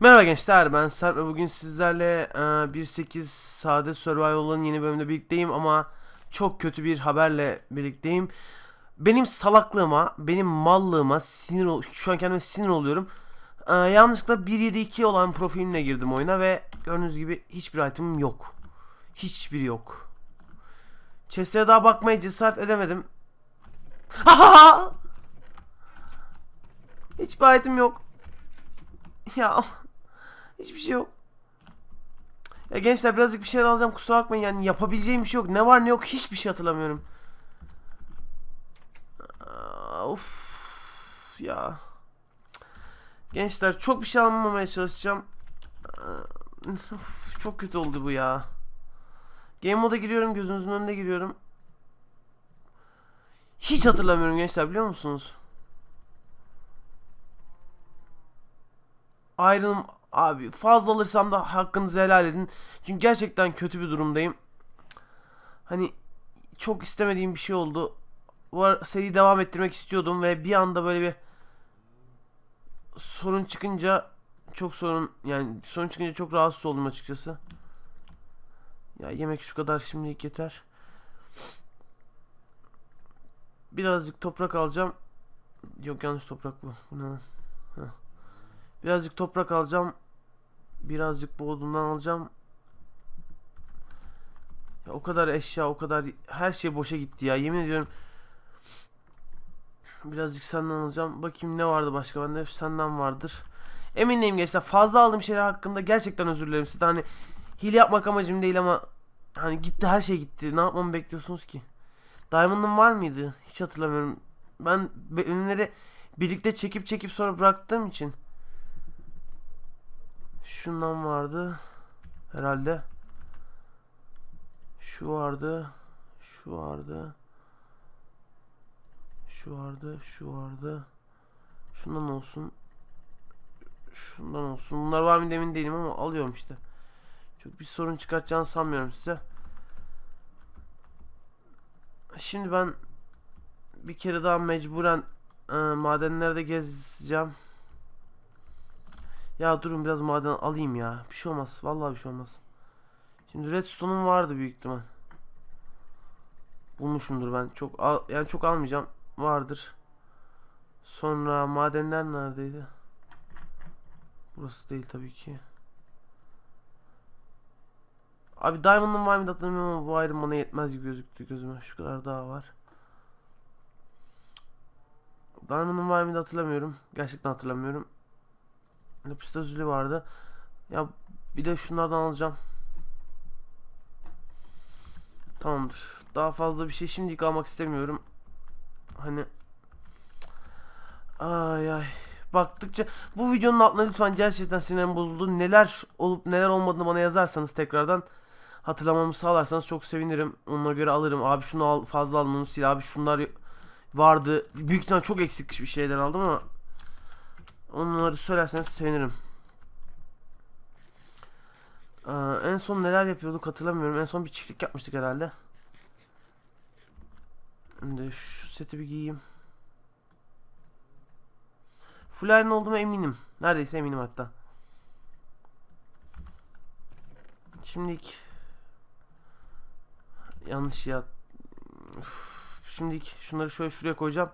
Merhaba gençler ben Sarp ve bugün sizlerle e, 1.8 Sade Survival'ın yeni bölümünde birlikteyim ama çok kötü bir haberle birlikteyim. Benim salaklığıma, benim mallığıma sinir şu an kendime sinir oluyorum. E, yanlışlıkla 1.7.2 olan profilimle girdim oyuna ve gördüğünüz gibi hiçbir itemim yok. Hiçbiri yok. Chest'e daha bakmaya cesaret edemedim. Hiçbir item yok. Ya hiçbir şey yok. Ya gençler birazcık bir şeyler alacağım kusura bakmayın yani yapabileceğim bir şey yok. Ne var ne yok hiçbir şey hatırlamıyorum. Of ya. Gençler çok bir şey almamaya çalışacağım. Of, çok kötü oldu bu ya. Game moda giriyorum gözünüzün önünde giriyorum. Hiç hatırlamıyorum gençler biliyor musunuz? Iron abi fazla alırsam da hakkınızı helal edin. Çünkü gerçekten kötü bir durumdayım. Hani çok istemediğim bir şey oldu. Bu seriyi devam ettirmek istiyordum ve bir anda böyle bir sorun çıkınca çok sorun yani sorun çıkınca çok rahatsız oldum açıkçası. Ya yemek şu kadar şimdilik yeter. Birazcık toprak alacağım. Yok yanlış toprak bu. Bu ne lan? Heh. Birazcık toprak alacağım. Birazcık bodrumdan alacağım. Ya o kadar eşya, o kadar her şey boşa gitti ya. Yemin ediyorum. Birazcık senden alacağım. Bakayım ne vardı başka bende. Senden vardır. Eminim gençler fazla aldığım şeyler hakkında gerçekten özür dilerim. Size hani hile yapmak amacım değil ama hani gitti her şey gitti. Ne yapmamı bekliyorsunuz ki? Diamond'ın var mıydı? Hiç hatırlamıyorum. Ben bölümleri birlikte çekip çekip sonra bıraktığım için. Şundan vardı. Herhalde. Şu vardı. Şu vardı. Şu vardı. Şu vardı. Şundan olsun. Şundan olsun. Bunlar var mı emin değilim ama alıyorum işte. Çok bir sorun çıkartacağını sanmıyorum size. Şimdi ben bir kere daha mecburen e, madenlerde gezeceğim. Ya durun biraz maden alayım ya. Bir şey olmaz. Vallahi bir şey olmaz. Şimdi redstone'um vardı büyük ihtimal. Bulmuşumdur ben. Çok al, yani çok almayacağım. Vardır. Sonra madenler neredeydi? Burası değil tabii ki. Abi Diamond'ın var mıydı hatırlamıyorum ama bu ayrım bana yetmez gibi gözüktü gözüme. Şu kadar daha var. Diamond'ın var mıydı hatırlamıyorum. Gerçekten hatırlamıyorum. Lapis lazuli vardı. Ya bir de şunlardan alacağım. Tamamdır. Daha fazla bir şey şimdilik almak istemiyorum. Hani Ay ay. Baktıkça bu videonun altına lütfen gerçekten sinirim bozuldu. Neler olup neler olmadığını bana yazarsanız tekrardan hatırlamamı sağlarsanız çok sevinirim. Ona göre alırım. Abi şunu al, fazla onu sil. Abi şunlar vardı. Büyük ihtimal çok eksik bir şeyler aldım ama onları söylerseniz sevinirim. Aa, en son neler yapıyorduk hatırlamıyorum. En son bir çiftlik yapmıştık herhalde. Şimdi şu seti bir giyeyim. Full iron olduğuma eminim. Neredeyse eminim hatta. Şimdilik yanlış ya. Üf, Şimdilik şunları şöyle şuraya koyacağım.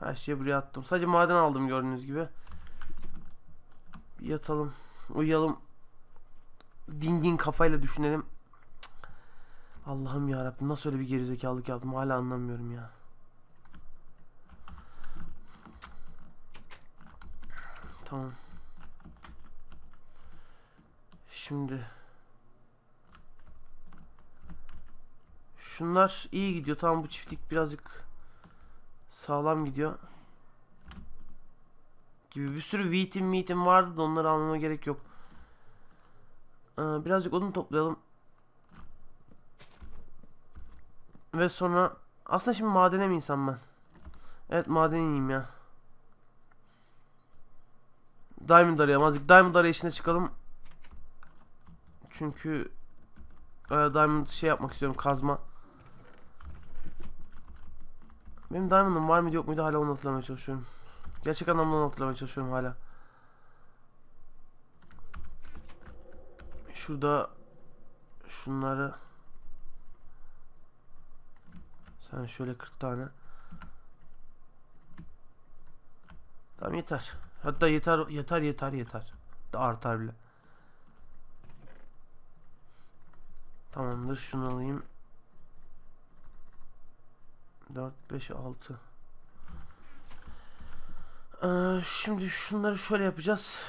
Her şeyi buraya attım. Sadece maden aldım gördüğünüz gibi. Bir yatalım. Uyuyalım. Dingin kafayla düşünelim. Allah'ım ya nasıl öyle bir gerizekalılık yaptım hala anlamıyorum ya. Tamam. Şimdi Şunlar iyi gidiyor. Tamam bu çiftlik birazcık sağlam gidiyor. Gibi bir sürü wheat'im meat'im vardı da onları almama gerek yok. Ee, birazcık odun toplayalım. Ve sonra aslında şimdi madene mi insan ben? Evet madene ineyim ya. Diamond arayalım. Azıcık Diamond arayışına çıkalım. Çünkü e, Diamond şey yapmak istiyorum kazma. Benim Diamond'ım var mıydı yok muydu hala onu hatırlamaya çalışıyorum. Gerçek anlamda onu hatırlamaya çalışıyorum hala. Şurada şunları sen şöyle 40 tane. Tamam yeter. Hatta yeter yeter yeter yeter. Artar bile. Tamamdır şunu alayım. 4 5 6 ee, şimdi şunları şöyle yapacağız.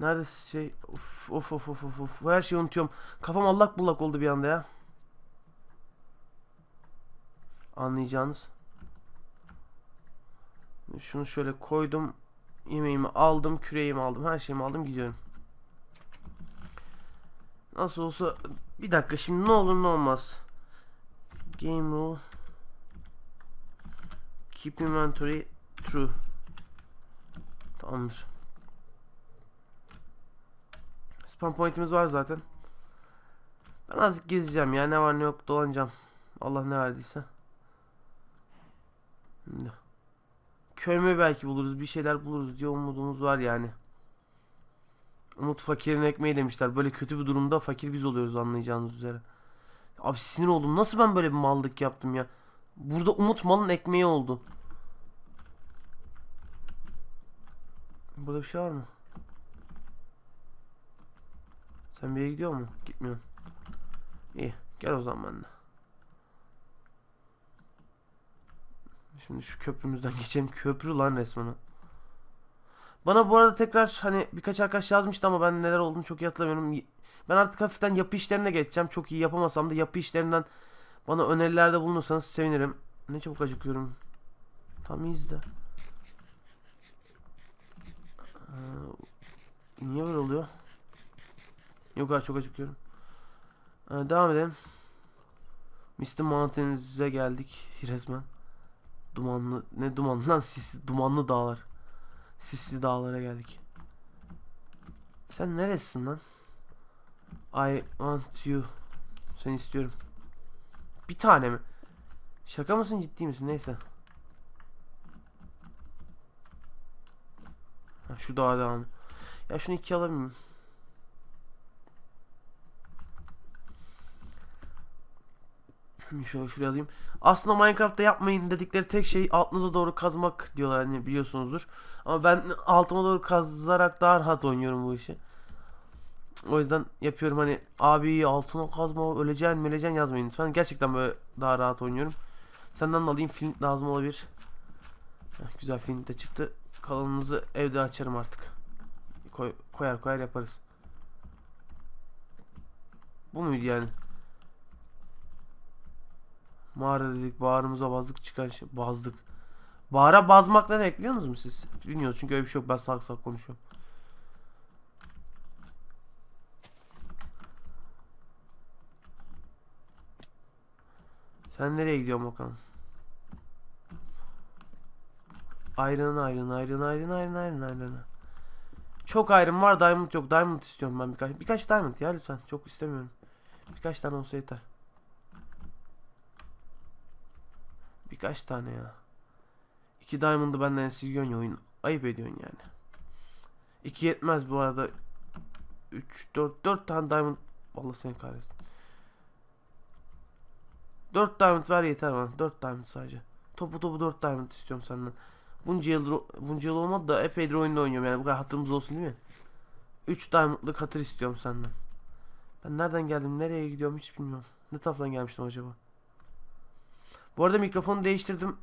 Nerede şey of of of of of her şeyi unutuyorum. Kafam allak bullak oldu bir anda ya. Anlayacağınız. Şunu şöyle koydum. Yemeğimi aldım, küreğimi aldım, her şeyimi aldım gidiyorum. Nasıl olsa bir dakika şimdi ne olur ne olmaz. Game rule Keep inventory true. Tamamdır. Spam point'imiz var zaten. Ben azıcık gezeceğim ya ne var ne yok dolanacağım. Allah ne verdiyse. Şimdi. Köyme belki buluruz bir şeyler buluruz diye umudumuz var yani. Umut fakirin ekmeği demişler. Böyle kötü bir durumda fakir biz oluyoruz anlayacağınız üzere. Abi sinir oldum. Nasıl ben böyle bir mallık yaptım ya? Burada Umut malın ekmeği oldu. Burada bir şey var mı? Sen bir yere gidiyor mu? Gitmiyorsun. İyi. Gel o zaman benimle. Şimdi şu köprümüzden geçelim. Köprü lan resmen. Bana bu arada tekrar hani birkaç arkadaş yazmıştı ama ben neler olduğunu çok iyi hatırlamıyorum. Ben artık hafiften yapı işlerine geçeceğim. Çok iyi yapamasam da yapı işlerinden bana önerilerde bulunursanız sevinirim. Ne çabuk acıkıyorum. Tam iyiyiz. Ee, niye böyle oluyor? Yok artık çok acıkıyorum. Ee, devam edelim. Misty Mountains'e geldik resmen. Dumanlı ne dumanlı lan sisli dumanlı dağlar. Sisli dağlara geldik. Sen neresin lan? I want you. Seni istiyorum. Bir tane mi? Şaka mısın ciddi misin? Neyse. Ha, şu dağa devam. Ya şunu iki alabilir miyim? Şöyle şuraya alayım. Aslında Minecraft'ta yapmayın dedikleri tek şey altınıza doğru kazmak diyorlar hani biliyorsunuzdur. Ama ben altıma doğru kazarak daha rahat oynuyorum bu işi. O yüzden yapıyorum hani abi altına kazma öleceksin öleceksin yazmayın lütfen. Gerçekten böyle daha rahat oynuyorum. Senden de alayım film lazım olabilir. Heh, güzel film de çıktı. Kalanınızı evde açarım artık. Koy, koyar koyar yaparız. Bu muydu yani? Mağara dedik bağrımıza bazlık çıkan şey bazlık. Bağra bazmak ne demek biliyor siz? Bilmiyorsunuz çünkü öyle bir şey yok ben salak salak konuşuyorum. Sen nereye gidiyorsun bakalım? Ayrın ayrın ayrın ayrın ayrın ayrın ayrın. Çok ayrım var diamond yok. Diamond istiyorum ben birkaç. Birkaç diamond ya lütfen. Çok istemiyorum. Birkaç tane olsa yeter. Birkaç tane ya. İki diamond'ı benden esirgiyorsun ya oyun. Ayıp ediyorsun yani. İki yetmez bu arada. 3 4 4 tane diamond Allah seni kahretsin. 4 diamond ver yeter bana. 4 diamond sadece. Topu topu 4 diamond istiyorum senden. Bunca yıldır bunca yıl olmadı da epeydir oyunda oynuyorum yani bu kadar hatırımız olsun değil mi? 3 diamondlık hatır istiyorum senden. Ben nereden geldim nereye gidiyorum hiç bilmiyorum. Ne taraftan gelmiştim acaba? Bu arada mikrofonu değiştirdim.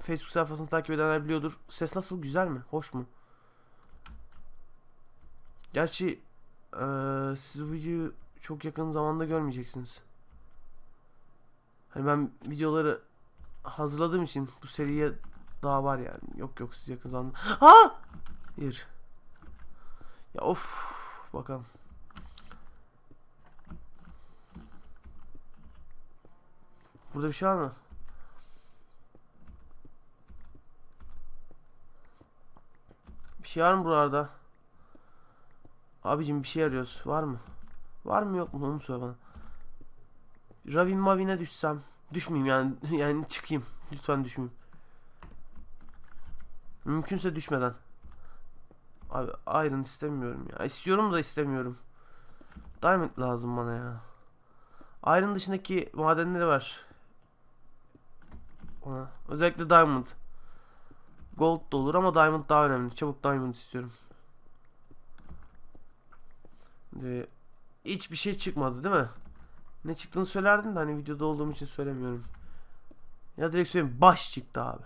Facebook sayfasını takip edenler biliyordur. Ses nasıl güzel mi? Hoş mu? Gerçi eee siz bu videoyu çok yakın zamanda görmeyeceksiniz. Hani ben videoları hazırladığım için bu seriye daha var yani. Yok yok siz yakın zamanda. Ha! Bir. Ya of. Bakalım. Burada bir şey var mı? Şey var mı buralarda? Abicim bir şey arıyoruz. Var mı? Var mı yok mu onu söyle bana. Ravin Mavin'e düşsem. Düşmeyeyim yani. Yani çıkayım. Lütfen düşmeyeyim. Mümkünse düşmeden. Abi Iron istemiyorum ya. İstiyorum da istemiyorum. Diamond lazım bana ya. Iron dışındaki madenleri var. Ona. Özellikle Diamond. Gold da olur ama Diamond daha önemli. Çabuk Diamond istiyorum. Ve hiçbir şey çıkmadı değil mi? Ne çıktığını söylerdin de hani videoda olduğum için söylemiyorum. Ya direkt söyleyeyim baş çıktı abi.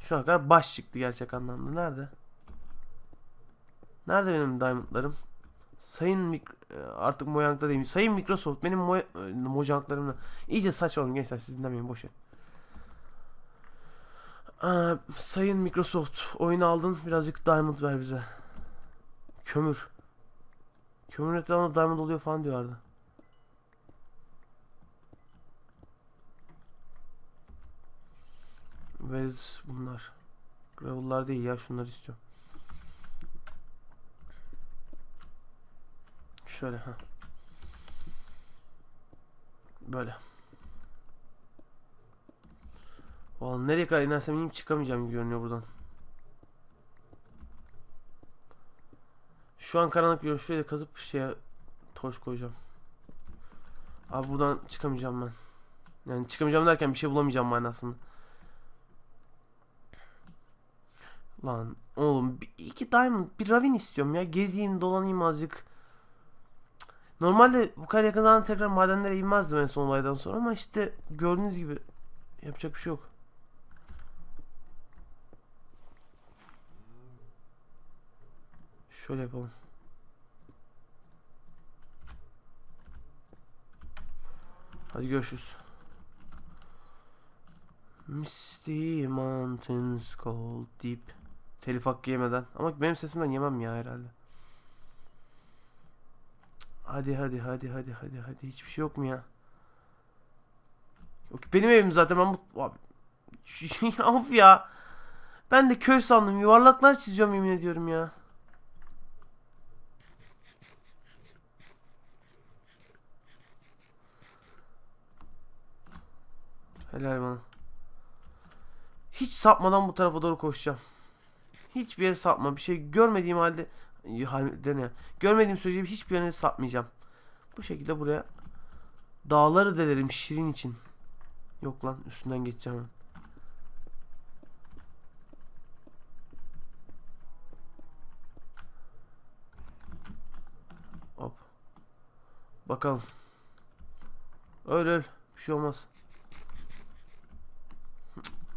Şu ana kadar baş çıktı gerçek anlamda. Nerede? Nerede benim diamondlarım? Sayın Mik- e, artık Mojang'da değil. Sayın Microsoft benim Mo e, Mojang'larımla iyice saçmalım gençler siz dinlemeyin boşver. Aa, Sayın Microsoft oyunu aldın birazcık diamond ver bize. Kömür. Kömür etrafında diamond oluyor falan diyorlardı. Where's bunlar? Gravel'lar değil ya şunları istiyorum. Şöyle ha. Böyle. Vallahi nereye kadar inersem ineyim çıkamayacağım gibi görünüyor buradan. Şu an karanlık görüyorum. Şuraya kazıp şeye torç koyacağım. Abi buradan çıkamayacağım ben. Yani çıkamayacağım derken bir şey bulamayacağım manasında. Lan oğlum bir, iki diamond bir ravin istiyorum ya. Gezeyim dolanayım azıcık. Normalde bu kadar yakın zamanda tekrar madenlere inmezdim en son olaydan sonra ama işte gördüğünüz gibi yapacak bir şey yok. Şöyle yapalım. Hadi görüşürüz. Misty Mountains Cold Deep. Telif hakkı yemeden. Ama benim sesimden yemem ya herhalde. Hadi hadi hadi hadi hadi hadi. Hiçbir şey yok mu ya? Yok benim evim zaten ben bu... Abi. of ya. Ben de köy sandım. Yuvarlaklar çiziyorum yemin ediyorum ya. Helal bana. Hiç sapmadan bu tarafa doğru koşacağım. Hiçbir yere sapma. Bir şey görmediğim halde halde ne? Görmediğim sürece hiçbir yere sapmayacağım. Bu şekilde buraya dağları delerim şirin için. Yok lan üstünden geçeceğim. Hop. Bakalım. Öl öl. Bir şey olmaz.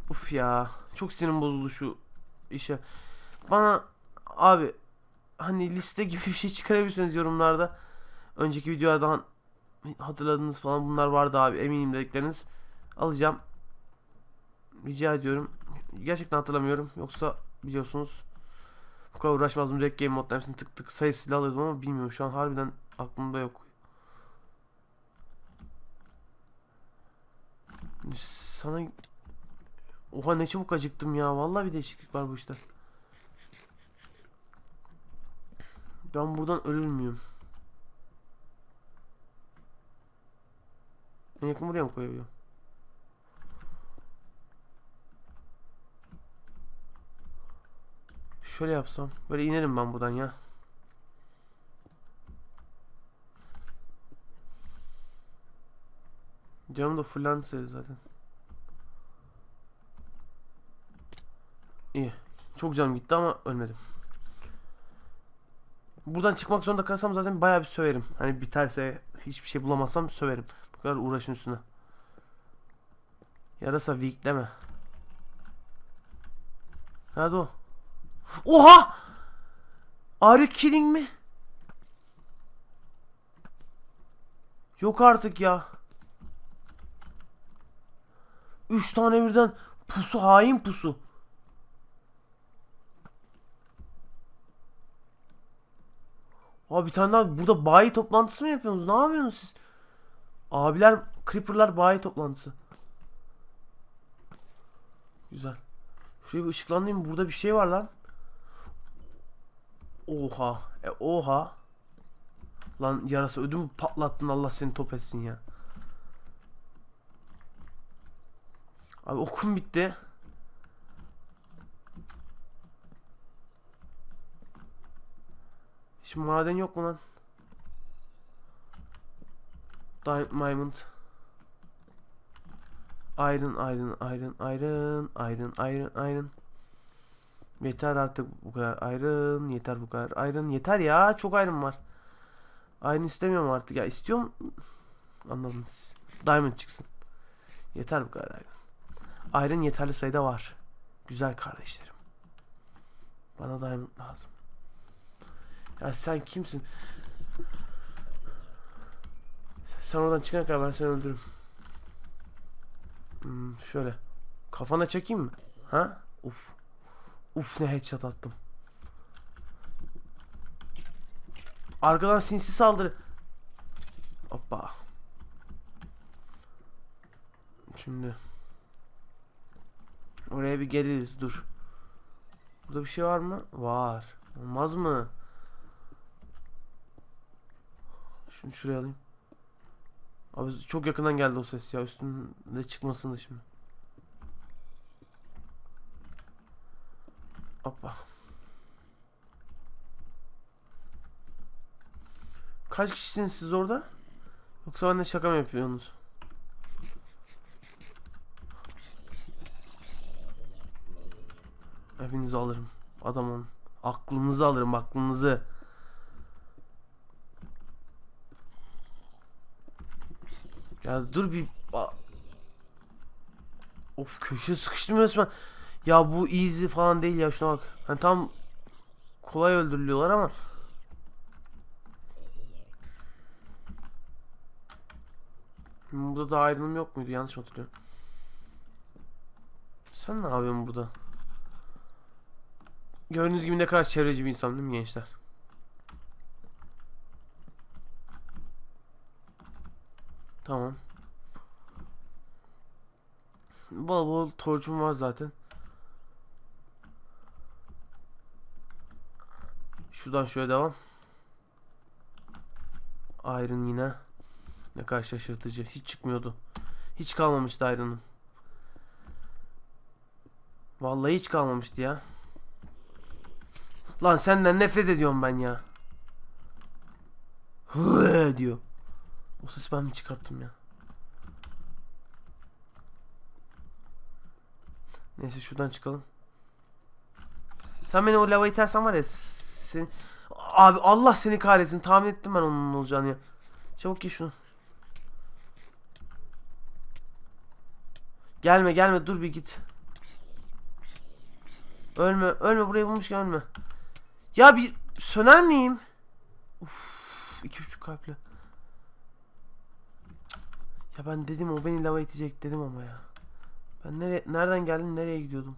Uf ya. Çok sinirim bozuldu şu işe. Bana abi hani liste gibi bir şey çıkarabilirsiniz yorumlarda. Önceki videolardan hatırladığınız falan bunlar vardı abi eminim dedikleriniz. Alacağım. Rica ediyorum. Gerçekten hatırlamıyorum. Yoksa biliyorsunuz bu kadar uğraşmazdım. Direkt game modda hepsini tık tık sayısıyla alırdım ama bilmiyorum. Şu an harbiden aklımda yok. Sana Oha ne çabuk acıktım ya. Vallahi bir değişiklik var bu işte. Ben buradan ölür müyüm? En yakın buraya mı koyabiliyorum? Şöyle yapsam. Böyle inerim ben buradan ya. Canım da fullendi zaten. İyi. Çok canım gitti ama ölmedim. Buradan çıkmak zorunda kalsam zaten bayağı bir söverim. Hani biterse hiçbir şey bulamazsam söverim. Bu kadar uğraşın üstüne. Yarasa weak deme. Nerede o? Oha! Are you kidding me? Yok artık ya. Üç tane birden pusu hain pusu. Abi bir tane daha burada bayi toplantısı mı yapıyorsunuz? Ne yapıyorsunuz siz? Abiler, Creeper'lar bayi toplantısı. Güzel. Şuraya bir ışıklandırayım. Burada bir şey var lan. Oha. E oha. Lan yarası ödümü patlattın Allah seni top etsin ya. Abi okum bitti. Şimdi maden yok mu lan? Diamond. Iron, iron, iron, iron, iron, iron, iron. Yeter artık bu kadar iron, yeter bu kadar iron, yeter ya çok iron var. Iron istemiyorum artık ya istiyorum. Anladınız. Diamond çıksın. Yeter bu kadar iron. Iron yeterli sayıda var. Güzel kardeşlerim. Bana diamond lazım. Ya sen kimsin? Sen oradan çıkana kadar ben seni öldürürüm. Hmm, şöyle. Kafana çekeyim mi? Ha? Uf. Uf ne headshot attım. Arkadan sinsi saldırı. Hoppa. Şimdi. Oraya bir geliriz dur. Burada bir şey var mı? Var. Olmaz mı? Şunu şuraya alayım. Abi çok yakından geldi o ses ya. Üstünde çıkmasın da şimdi. Hoppa. Kaç kişisiniz siz orada? Yoksa benimle şaka mı yapıyorsunuz? Hepinizi alırım. Adamım. Aklınızı alırım aklınızı. Ya dur bir... Of köşeye sıkıştım resmen. Ya bu easy falan değil ya şuna bak. Hani tam kolay öldürülüyorlar ama. Burada da ayrılım yok muydu? Yanlış mı hatırlıyorum? Sen ne yapıyorsun burada? Gördüğünüz gibi ne kadar çevreci bir insan değil mi gençler? Tamam. Bol bol torçum var zaten. Şuradan şöyle devam. Iron yine. Ne kadar şaşırtıcı. Hiç çıkmıyordu. Hiç kalmamıştı Iron'ın. Vallahi hiç kalmamıştı ya. Lan senden nefret ediyorum ben ya. Hı diyor. O ses ben mi çıkarttım ya? Neyse şuradan çıkalım. Sen beni o lava itersen var ya sen... Abi Allah seni kahretsin tahmin ettim ben onun olacağını ya. Çabuk ye şunu. Gelme gelme dur bir git. Ölme ölme burayı bulmuşken ölme. Ya bir söner miyim? Uf, iki buçuk kalple. Ya ben dedim o beni lava itecek dedim ama ya. Ben nereye, nereden geldim nereye gidiyordum?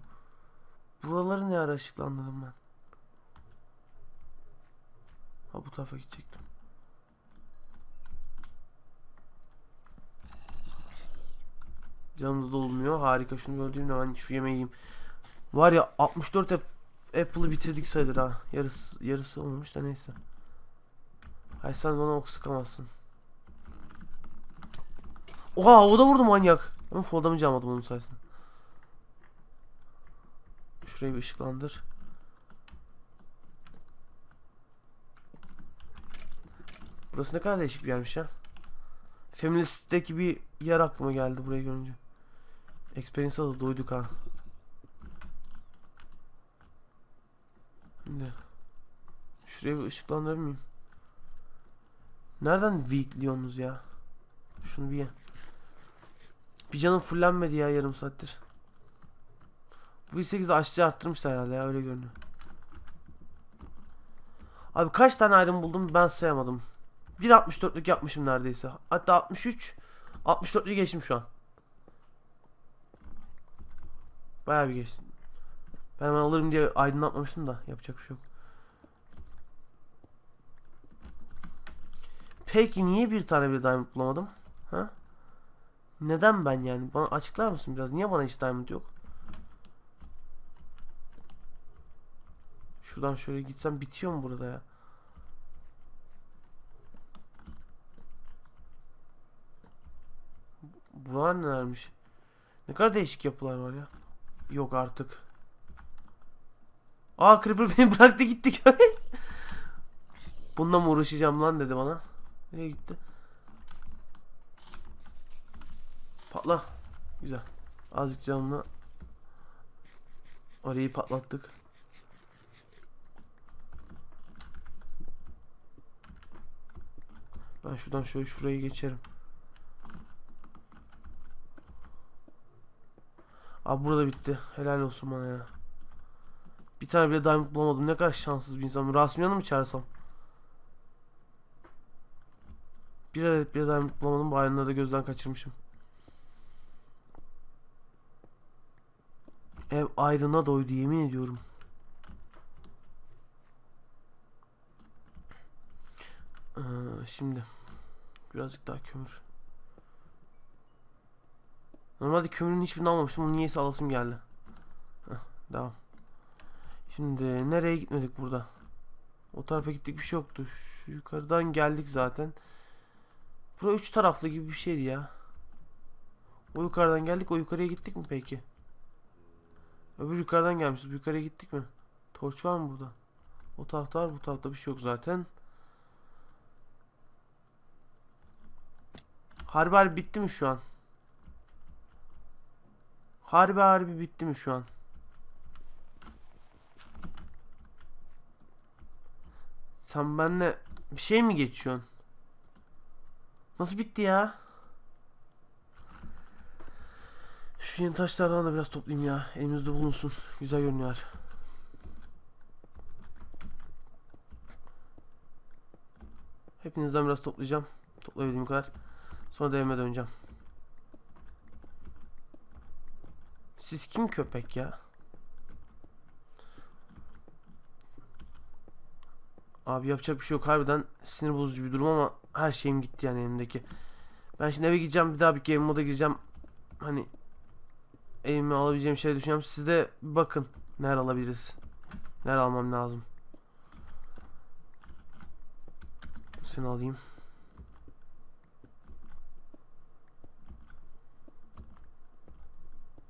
Buraları ne ara ışıklandırdım ben? Ha bu tarafa gidecektim. Canımız dolmuyor. Harika. Şunu gördüğümde ben şu yemeği. Var ya 64 ap- Apple'ı bitirdik sayılır ha. Yarısı, yarısı olmamış da neyse. Hayır sen bana ok sıkamazsın. Oha o da vurdu manyak. Ama foldamı almadım onun sayesinde. Şurayı bir ışıklandır. Burası ne kadar değişik bir yermiş ya. Feminist'teki bir yer aklıma geldi burayı görünce. Experience'a da doyduk ha. Şimdi. Şuraya bir ışıklandırır mıyım? Nereden weakliyorsunuz ya? Şunu bir ye. Bir canım fullenmedi ya yarım saattir. Bu 8'de aşçı arttırmışlar herhalde ya öyle görünüyor. Abi kaç tane ayrım buldum ben sayamadım. 1.64'lük yapmışım neredeyse. Hatta 63. 64'lüğü geçtim şu an. Bayağı bir geçtim. Ben hemen alırım diye aydınlatmamıştım da yapacak bir şey yok. Peki niye bir tane bir diamond bulamadım? Ha? Neden ben yani? Bana açıklar mısın biraz? Niye bana hiç diamond yok? Şuradan şöyle gitsem bitiyor mu burada ya? Buralar nelermiş? Ne kadar değişik yapılar var ya. Yok artık. Aa Creeper beni bıraktı gitti köy. Bununla mı uğraşacağım lan dedi bana. Nereye gitti? Patla. Güzel. Azıcık canlı. Orayı patlattık. Ben şuradan şöyle şurayı geçerim. Abi burada bitti. Helal olsun bana ya. Bir tane bile diamond bulamadım. Ne kadar şanssız bir insanım. Rasmiyan'ı mı çağırsam? Bir adet bile diamond bulamadım. Bu da gözden kaçırmışım. Ayrına doydu yemin ediyorum. Ee, şimdi birazcık daha kömür. Normalde kömürün hiçbirini almamıştım. Onu niyeyse alasım geldi. Heh, devam. Şimdi nereye gitmedik burada? O tarafa gittik bir şey yoktu. Şu yukarıdan geldik zaten. Bura üç taraflı gibi bir şeydi ya. O yukarıdan geldik. O yukarıya gittik mi peki? Öbür yukarıdan gelmişiz. Yukarıya gittik mi? Torç var mı burada? O tarafta var. Bu tarafta bir şey yok zaten. Harbi harbi bitti mi şu an? Harbi harbi bitti mi şu an? Sen benimle bir şey mi geçiyorsun? Nasıl bitti ya? Şu yeni taşlardan da biraz toplayayım ya. Elimizde bulunsun. Güzel görünüyor. Hepinizden biraz toplayacağım. Toplayabildiğim kadar. Sonra da döneceğim. Siz kim köpek ya? Abi yapacak bir şey yok. Harbiden sinir bozucu bir durum ama her şeyim gitti yani elimdeki. Ben şimdi eve gideceğim. Bir daha bir game moda gireceğim. Hani elime alabileceğim şey düşünüyorum. Siz de bakın. Neler alabiliriz? Neler almam lazım? Seni alayım.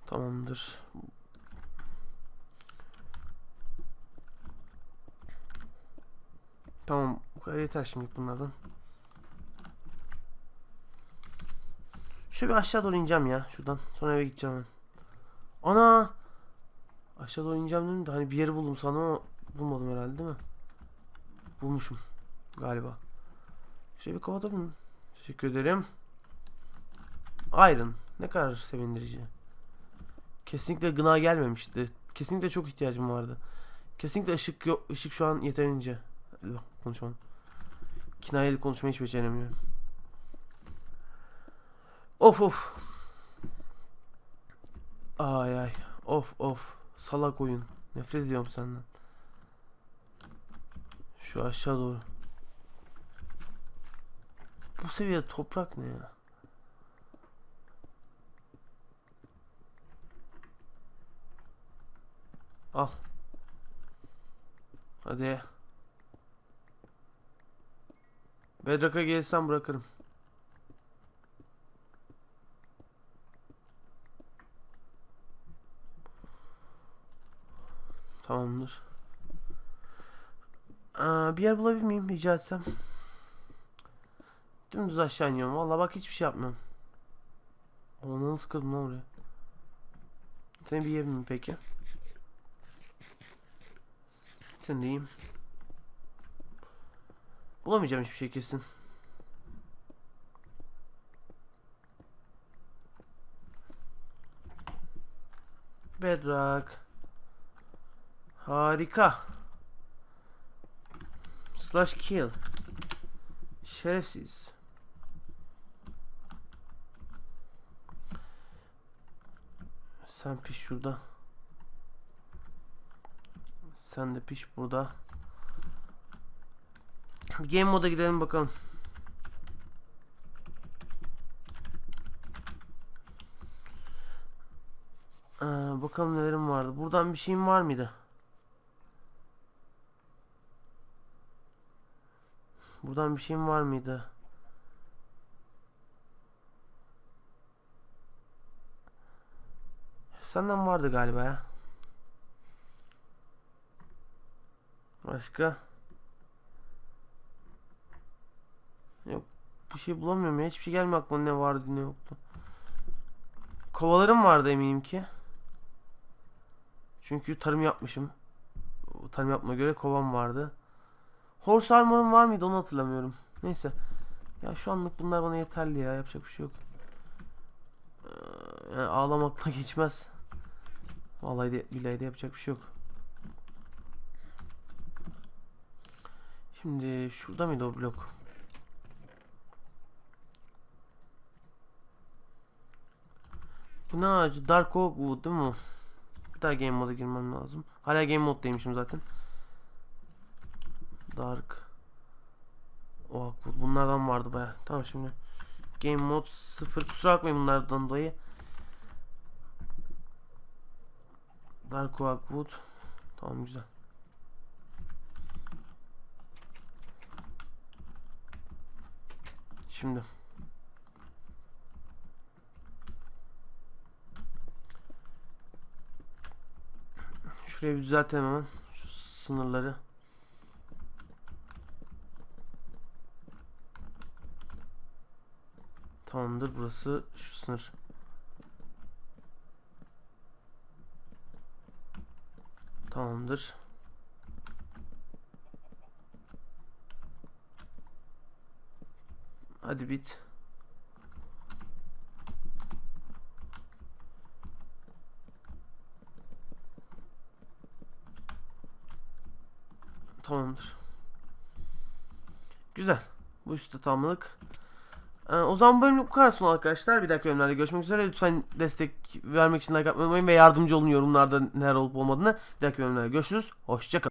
Tamamdır. Tamam bu kadar yeter şimdi bunlardan. Şöyle bir aşağı doğru ineceğim ya şuradan. Sonra eve gideceğim ben. Ana! Aşağı doğru ineceğim dedim de hani bir yeri buldum sandım ama bulmadım herhalde değil mi? Bulmuşum galiba. Şöyle bir kapatalım mı? Teşekkür ederim. Iron. Ne kadar sevindirici. Kesinlikle gına gelmemişti. Kesinlikle çok ihtiyacım vardı. Kesinlikle ışık yok. Işık şu an yeterince. Bak konuşmam. Kinayeli konuşmayı hiç beceremiyorum. Of of. Ay ay. Of of. Salak oyun. Nefret ediyorum senden. Şu aşağı doğru. Bu seviyede toprak ne ya? Al. Hadi. Bedrock'a gelsen bırakırım. Tamamdır. Aa, bir yer bulabilir miyim rica etsem? Dümdüz aşağı iniyorum. Valla bak hiçbir şey yapmıyorum. Alanı nasıl kırdım lan oraya? Senin bir yerin mi peki? Sen diyeyim. Bulamayacağım hiçbir şey kesin. Bedrock. Harika. Slash kill. Şerefsiz. Sen piş şurada. Sen de piş burada. Game moda girelim bakalım. Ee, bakalım nelerim vardı. Buradan bir şeyim var mıydı? Buradan bir şeyim var mıydı? Senden vardı galiba ya. Başka? Yok. Bir şey bulamıyorum ya. Hiçbir şey gelmiyor aklıma ne vardı ne yoktu. Kovalarım vardı eminim ki. Çünkü tarım yapmışım. Tarım yapma göre kovam vardı. Horse armor'um var mıydı onu hatırlamıyorum. Neyse. Ya şu anlık bunlar bana yeterli ya. Yapacak bir şey yok. Ee, Yani ağlamakla geçmez. Vallahi de, billahi de yapacak bir şey yok. Şimdi şurada mıydı o blok? Bu ne ağacı? Dark Oak Wood değil mi? Bir daha game moda girmem lazım. Hala game moddaymışım zaten. Dark Oak Wood. Bunlardan vardı baya. Tamam şimdi. Game mod 0. Kusura bakmayın bunlardan dolayı. Dark Oak Wood. Tamam güzel. Şimdi. Şurayı bir düzeltelim hemen. Şu sınırları. Tamamdır burası şu sınır. Tamamdır. Hadi bit. Tamamdır. Güzel. Bu üstte tamamlık. Ee, o zaman bu bölümlük bu kadar son arkadaşlar. Bir dahaki bölümlerde görüşmek üzere. Lütfen destek vermek için like atmayı unutmayın ve yardımcı olun yorumlarda neler olup olmadığını. Bir dahaki bölümlerde görüşürüz. Hoşçakalın.